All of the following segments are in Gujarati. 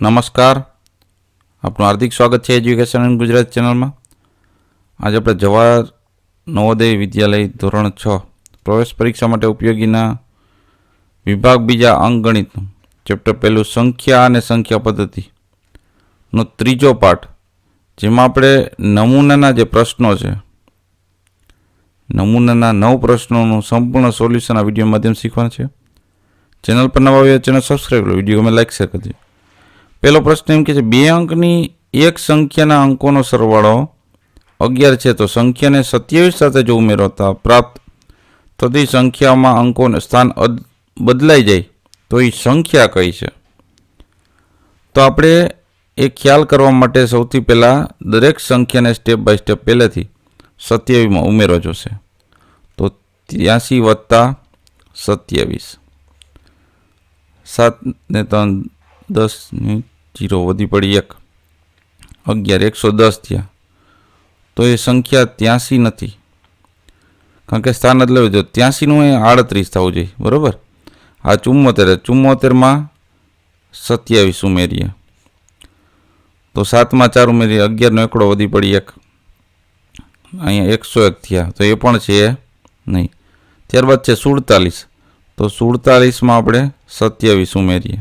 નમસ્કાર. આપનું હાર્દિક સ્વાગત છે એજ્યુકેશન ગુજરાત ચેનલમાં. આજે આપણે જવાહર નવોદય વિદ્યાલય ધોરણ છ, પ્રવેશ પરીક્ષા માટે ઉપયોગીના વિભાગ બીજા અંકગણિતનું ચેપ્ટર પહેલું, સંખ્યા અને સંખ્યા પદ્ધતિનો ત્રીજો પાઠ, જેમાં આપણે નમૂનાના જે પ્રશ્નો છે, નમૂનાના નવ પ્રશ્નોનું સંપૂર્ણ સોલ્યુશન આ વીડિયો માધ્યમ શીખવાના છે. ચેનલ પર નવા આવ્યા ચેનલ સબસ્ક્રાઈબ કરો. વીડિયો ગમે લાઈક, શેર કરજો. પહેલો પ્રશ્ન એમ કે છે, બે અંકની એક સંખ્યાના અંકોનો સરવાળો અગિયાર છે, તો સંખ્યાને સત્યાવીસ સાથે જો ઉમેરતા પ્રાપ્ત થતી સંખ્યામાં અંકોનું સ્થાન બદલાઈ જાય, તો એ સંખ્યા કઈ છે? તો આપણે એ ખ્યાલ કરવા માટે સૌથી પહેલાં દરેક સંખ્યાને સ્ટેપ બાય સ્ટેપ પહેલેથી સત્યાવીસમાં ઉમેરો જોશે. તો ત્યાંસી વત્તા સત્યાવીસ. સાત ને ત્રણ દસ જીરો વધી પડી એક. અગિયાર, એકસો દસ થયા. તો એ સંખ્યા ત્યાંસી નથી. કારણ કે સ્થાન જ લેવું જો ત્યાંસીનું એ આડત્રીસ થવું જોઈએ. બરાબર? આ ચુમ્મોતેર ચુમ્મોતેરમાં સત્યાવીસ ઉમેરીએ. તો સાતમાં ચાર ઉમેરીએ. અગિયારનો એકડો વધી પડી એક. અહીંયા એકસો એક થયા. તો એ પણ છે નહીં. ત્યારબાદ છે સુડતાલીસ. તો સુડતાલીસમાં આપણે સત્યાવીસ ઉમેરીએ.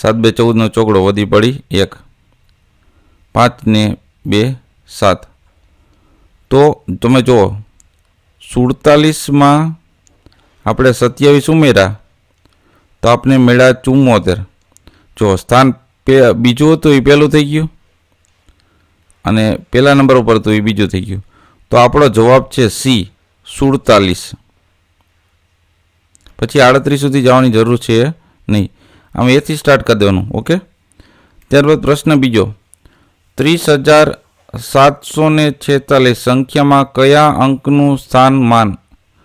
સાત બે ચૌદનો ચોકડો વધી પડી, એક. પાંચ ને બે, સાત. તો તમે જુઓ, સુડતાલીસમાં આપણે સત્યાવીસ ઉમેરા તો આપણે મળ્યા ચુમ્મોતેર. જો સ્થાન પે, બીજું હતું એ પહેલું થઈ ગયું? અને પહેલા નંબર ઉપર હતું એ બીજું થઈ ગયું. તો આપણો જવાબ છે સી, સુડતાલીસ. પછી આડત્રીસ સુધી જવાની જરૂર છે નહીં. આમ એથી સ્ટાર્ટ કરી દેવાનું ઓકે ત્યારબાદ પ્રશ્ન બીજો. ત્રીસ હજાર સાતસો ને છેતાલીસ સંખ્યામાં કયા અંકનું સ્થાન માન,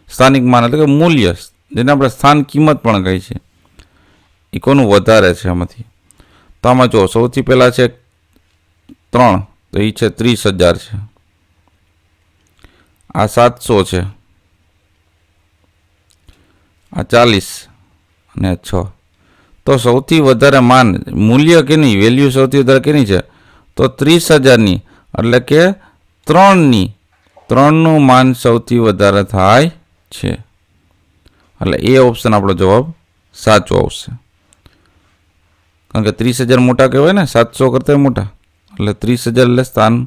સ્થાનિક માન એટલે કે મૂલ્ય, જેને આપણે સ્થાન કિંમત પણ કહી છે. એ કોનું વધારે છે આમાંથી? તો આમાં જો સૌથી પહેલાં છે ત્રણ, તો એ છે ત્રીસ હજાર છે. આ સાતસો છે. આ ચાલીસ અને છ. તો સૌથી વધારે માન મૂલ્ય કેની? વેલ્યુ સૌથી વધારે કેની છે? તો ત્રીસ હજારની. એટલે કે ત્રણની. ત્રણનું માન સૌથી વધારે થાય છે. એટલે એ ઓપ્શન આપણો જવાબ સાચો આવશે. કારણ કે ત્રીસ હજાર મોટા કહેવાય ને, સાતસો કરતાં મોટા. એટલે ત્રીસ હજાર એટલે સ્થાન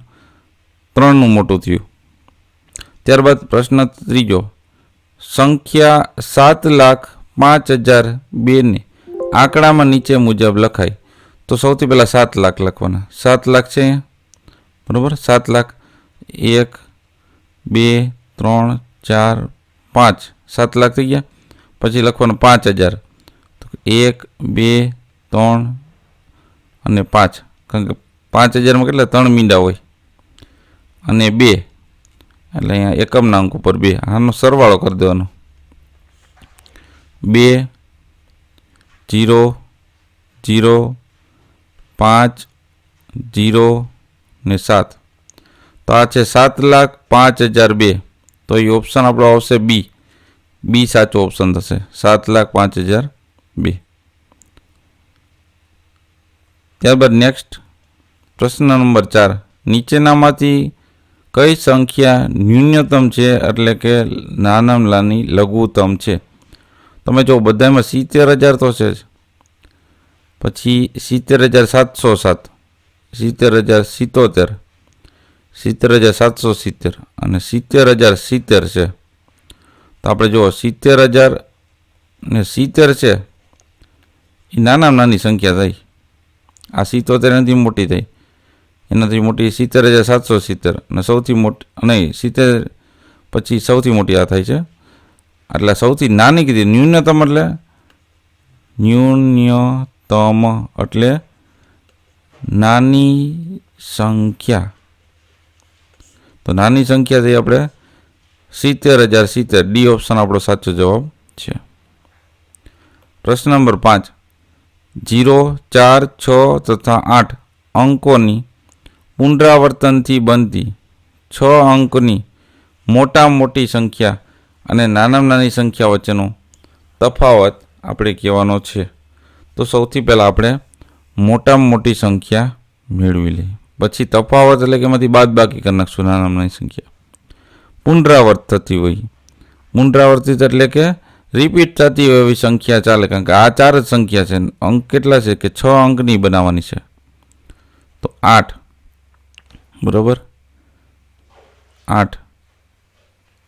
ત્રણનું મોટું થયું. ત્યારબાદ પ્રશ્ન ત્રીજો. સંખ્યા સાત લાખ પાંચ હજાર બેને આંકડામાં નીચે મુજબ લખાય. તો સૌથી પહેલાં સાત લાખ લખવાના. સાત લાખ છે અહીંયા. બરાબર? સાત લાખ, એક, બે, ત્રણ, ચાર, પાંચ. સાત લાખ થઈ ગયા. પછી લખવાનું પાંચ હજાર. એક, બે, ત્રણ અને પાંચ. કારણ કે પાંચ હજારમાં કેટલા? ત્રણ મીંડા હોય. અને બે. એટલે અહીંયા એકમના અંક ઉપર બે. આનો સરવાળો કરી દેવાનો. બે જીરો જીરો, પાંચ, જીરો ને સાત. તો આ છે સાત લાખ પાંચ હજાર બે. તો એ ઓપ્શન આપણો આવશે બી બી સાચો ઓપ્શન થશે. સાત લાખ પાંચ હજાર બે. ત્યારબાદ નેક્સ્ટ પ્રશ્ન નંબર ચાર. નીચેનામાંથી કઈ સંખ્યા ન્યૂનતમ છે? એટલે કે નાનામાં નાની લઘુત્તમ છે? તમે જો બધામાં સિત્તેર હજાર તો છે જ. પછી સિત્તેર હજાર સાતસો સાત, સિત્તેર હજાર સિત્તોતેર, સિત્તેર હજાર સાતસો સિત્તેર અને સિત્તેર હજાર સિત્તેર છે. તો આપણે જુઓ, સિત્તેર હજાર ને સિત્તેર છે, એ નાનામાં નાની સંખ્યા થઈ. આ સિત્તોતેર એનાથી મોટી થઈ. એનાથી મોટી સિત્તેર હજાર સાતસો સિત્તેર અને સૌથી મોટી, નહીં, સિત્તેર, પછી સૌથી મોટી આ થાય છે. એટલે સૌથી નાની કીધી, ન્યૂનતમ એટલે? ન્યૂનતમ એટલે નાની સંખ્યા. તો નાની સંખ્યા થઈ આપણે સિત્તેર હજાર સિત્તેર. ડી ઓપ્શન આપણો સાચો જવાબ છે. પ્રશ્ન નંબર પાંચ. જીરો, ચાર, છ તથા આઠ અંકોની પુનરાવર્તનથી બનતી છ અંકની મોટા મોટી સંખ્યા અને નાનામાં નાની સંખ્યા વચ્ચેનો તફાવત આપણે કહેવાનો છે. તો સૌથી પહેલાં આપણે મોટામાં મોટી સંખ્યા મેળવી લઈએ. પછી તફાવત એટલે કે એમાંથી બાદ બાકી કરી નાખશું નાનામાં નાની સંખ્યા. પુનરાવર્ત થતી હોય. પુનરાવર્તિત એટલે કે રિપીટ થતી હોય એવી સંખ્યા ચાલે, કારણ કે આ ચાર જ સંખ્યા છે. અંક કેટલા છે કે છ અંકની બનાવવાની છે. તો આઠ. બરાબર? આઠ.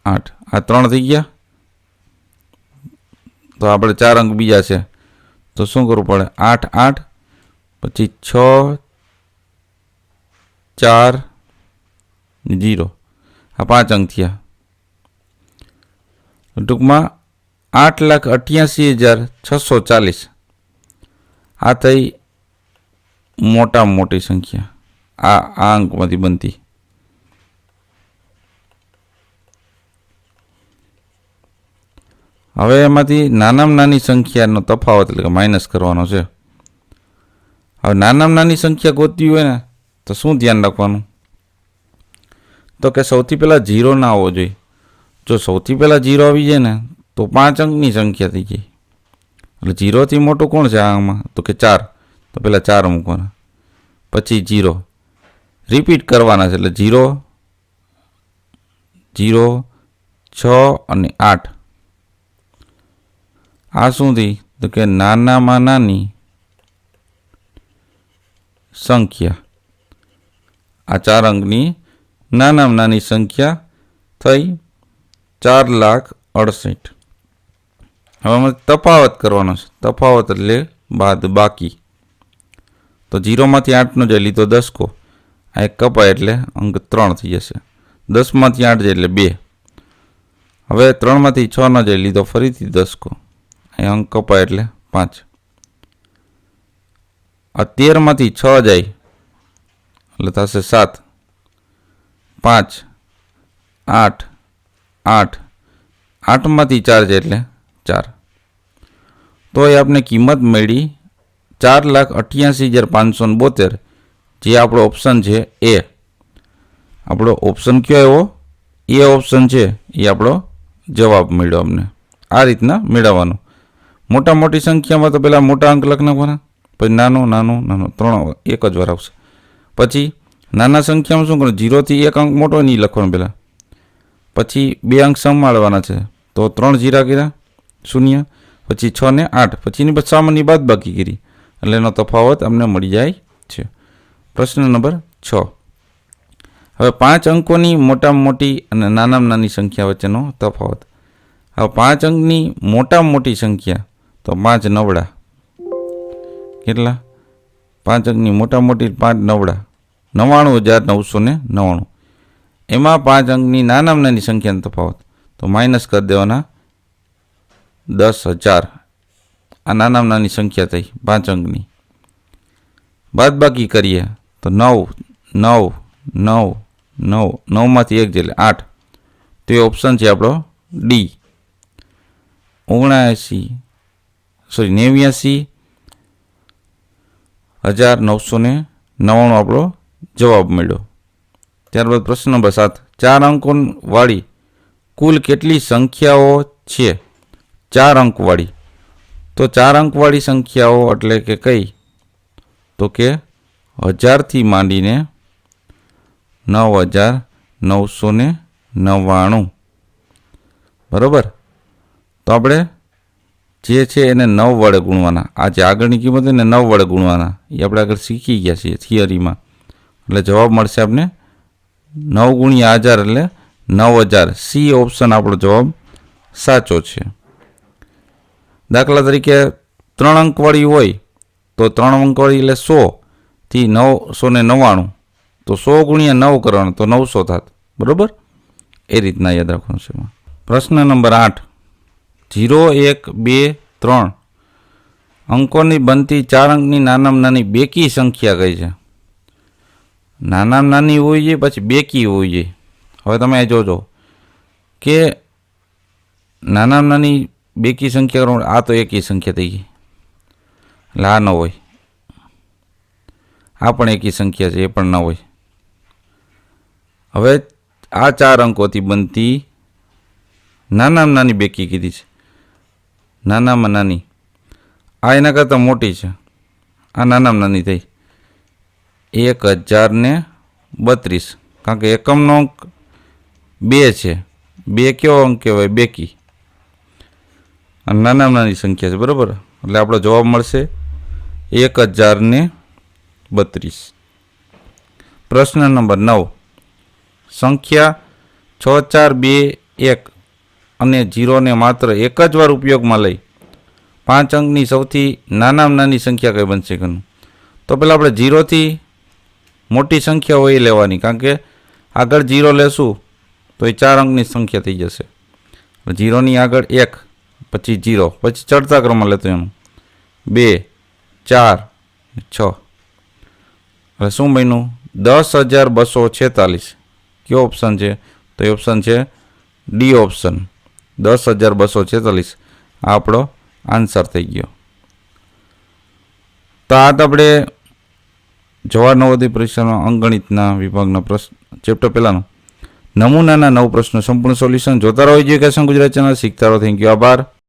આઠ. આ ત્રણ થઈ ગયા? તો આપણે ચાર અંક બીજા છે. તો શું કરવું પડે? આઠ આઠ, પછી છ, ચાર, જીરો. આ પાંચ અંક થયા. ટૂંકમાં આઠ લાખ અઠ્યાસી હજાર છસો ચાલીસ. આ થઈ મોટામાં મોટી સંખ્યા. આ આ અંકમાંથી બનતી. હવે એમાંથી નાનામાં નાની સંખ્યાનો તફાવત એટલે કે માઇનસ કરવાનો છે. હવે નાનામાં નાની સંખ્યા ગોતવી હોય ને, તો શું ધ્યાન રાખવાનું? તો કે સૌથી પહેલાં જીરો ના આવવો જોઈએ. જો સૌથી પહેલાં જીરો આવી જાય ને, તો પાંચ અંકની સંખ્યા થઈ જાય એટલે જીરોથી મોટું કોણ છે આમાં તો કે ચાર. તો પહેલાં ચાર મૂકવાના. પછી જીરો રિપીટ કરવાના છે એટલે જીરો જીરો છ અને આઠ. આ શું થઈ તો કે નાનામાં નાની સંખ્યા. આ ચાર અંકની નાનામાં નાની સંખ્યા થઈ ચાર લાખ અડસઠ. હવે અમે તફાવત કરવાનો છે. તફાવત એટલે બાદ બાકી. તો જીરોમાંથી આઠનો જે લીધો દસકો, આ એક કપાય એટલે અંક ત્રણ થઈ જશે. દસમાંથી આઠ જાય એટલે બે. હવે ત્રણમાંથી છ ન જાય લીધો ફરીથી દસકો. અહીં અંક કપાય એટલે પાંચ. આ તેરમાંથી છ જાય, એટલે થશે સાત. પાંચ, આઠ આઠ. આઠમાંથી ચાર જાય એટલે ચાર. તો એ આપણે કિંમત મળી ચાર લાખ અઠ્યાસી હજાર પાંચસો બોતેર, જે આપણો ઓપ્શન છે એ આપણો ઓપ્શન કયો એવો એ ઓપ્શન છે. એ આપણો જવાબ મળ્યો અમને. આ રીતના મેળવવાનું. મોટા મોટી સંખ્યામાં તો પહેલાં મોટા અંક લખ નાખવાના. પછી નાનો નાનો નાનો, ત્રણ એક જ વાર આવશે. પછી નાના સંખ્યામાં શું કરવાનું? જીરોથી એક અંક મોટો નહીં લખવાનો પહેલાં પછી બે અંક સંભાળવાના છે. તો ત્રણ જીરા કર્યા, શૂન્ય. પછી છ ને આઠ. પછી એની પછી સામાન્ય બાદ બાકી કરી. એટલે એનો તફાવત અમને મળી જાય છે. પ્રશ્ન નંબર છ. હવે પાંચ અંકોની મોટામાં મોટી અને નાનામાં નાની સંખ્યા વચ્ચેનો તફાવત. હવે પાંચ અંકની મોટામાં મોટી સંખ્યા તો પાંચ નવડા. કેટલા? પાંચ અંકની મોટા મોટી પાંચ નવડા. નવ્વાણું હજાર નવસો ને નવ્વાણું. એમાં પાંચ અંકની નાનામાં નાની સંખ્યાનો તફાવત. તો માઇનસ કરી દેવાના દસ હજાર. આ નાનામાં નાની સંખ્યા થઈ પાંચ અંકની. બાદ બાકી કરીએ તો નવ નવ નવ નવ, નવમાંથી એક એટલે આઠ. તો એ ઓપ્શન છે આપણો ડી ઓગણાએંસી સોરી, નેવ્યાસી હજાર નવસો ને નવ્વાણું આપણો જવાબ મળ્યો. ત્યારબાદ પ્રશ્ન નંબર સાત. ચાર અંકોવાળી કુલ કેટલી સંખ્યાઓ છે? ચાર અંકવાળી. તો ચાર અંકવાળી સંખ્યાઓ એટલે કે કઈ? તો કે હજારથી માંડીને નવ હજાર નવસો ને નવ્વાણું બરાબર? તો આપણે જે છે એને નવ વડે ગુણવાના. આ જે આગળની કિંમત એને નવ વડે ગુણવાના. એ આપણે આગળ શીખી ગયા છીએ થિયરીમાં. એટલે જવાબ મળશે આપને નવ ગુણ્યા હજાર એટલે નવ હજાર. સી ઓપ્શન આપણો જવાબ સાચો છે. દાખલા તરીકે ત્રણ અંકવાળી હોય તો ત્રણ અંકવાળી એટલે સોથી નવસો ને નવ્વાણું. તો સો ગુણ્યા નવ કરવાનું, તો નવસો થાત. બરાબર? એ રીતના યાદ રાખવાનું છે પ્રશ્ન નંબર આઠ. જીરો એક બે ત્રણ. અંકોની બનતી ચાર અંકની નાનામાં નાની બેકી સંખ્યા કઈ છે. નાનામાં નાની હોવી જોઈએ, પછી બેકી હોવી જોઈએ. હવે તમે જોજો કે નાનામાં નાની બેકી સંખ્યા આ તો એકી સંખ્યા થઈ ગઈ. આ ન હોય. આ પણ એકી સંખ્યા છે, એ પણ ન હોય. હવે આ ચાર અંકોથી બનતી નાનામાં નાની બેકી કીધી છે. નાનામાં નાની. આ એના કરતાં મોટી છે. આ નાનામાં નાની થઈ. એક હજાર ને બત્રીસ. કારણ કે એકમનો અંક બે છે. બે કયો અંક કહેવાય? બેકી. અને નાનામાં નાની સંખ્યા છે, બરાબર? એટલે આપણો જવાબ મળશે એક હજાર ને બત્રીસ. પ્રશ્ન નંબર નવ. સંખ્યા છ ચાર બે એક. અને જીરોને માત્ર એક જ વાર ઉપયોગમાં લઈ પાંચ અંકની સૌથી નાનામાં નાની સંખ્યા કઈ બનશે ઘણું? તો પહેલાં આપણે જીરોથી મોટી સંખ્યા હોય એ લેવાની, કારણ કે આગળ જીરો લેશું તો એ ચાર અંકની સંખ્યા થઈ જશે. જીરોની આગળ એક, પછી જીરો, પછી ચડતા ક્રમમાં લેતો એનું બે, ચાર, છ. હવે શું બન્યું? દસ હજાર બસો છેતાલીસ. કયો ઓપ્શન છે? તો એ ઓપ્શન છે ડી ઓપ્શન. દસ હજાર બસો છેતાલીસ. આ આપણો આન્સર થઈ ગયો. તો આ તો આપણે જવાહર નવોદય પરીક્ષામાં અંગણિતના વિભાગના પ્રશ્ન ચેપ્ટર પહેલાંનો. નમૂનાના નવ પ્રશ્નો, સંપૂર્ણ સોલ્યુશન જોતા રહો. એજ્યુકેશન ગુજરાત ચેનલ શીખતા રહો. થેન્ક યુ આભાર.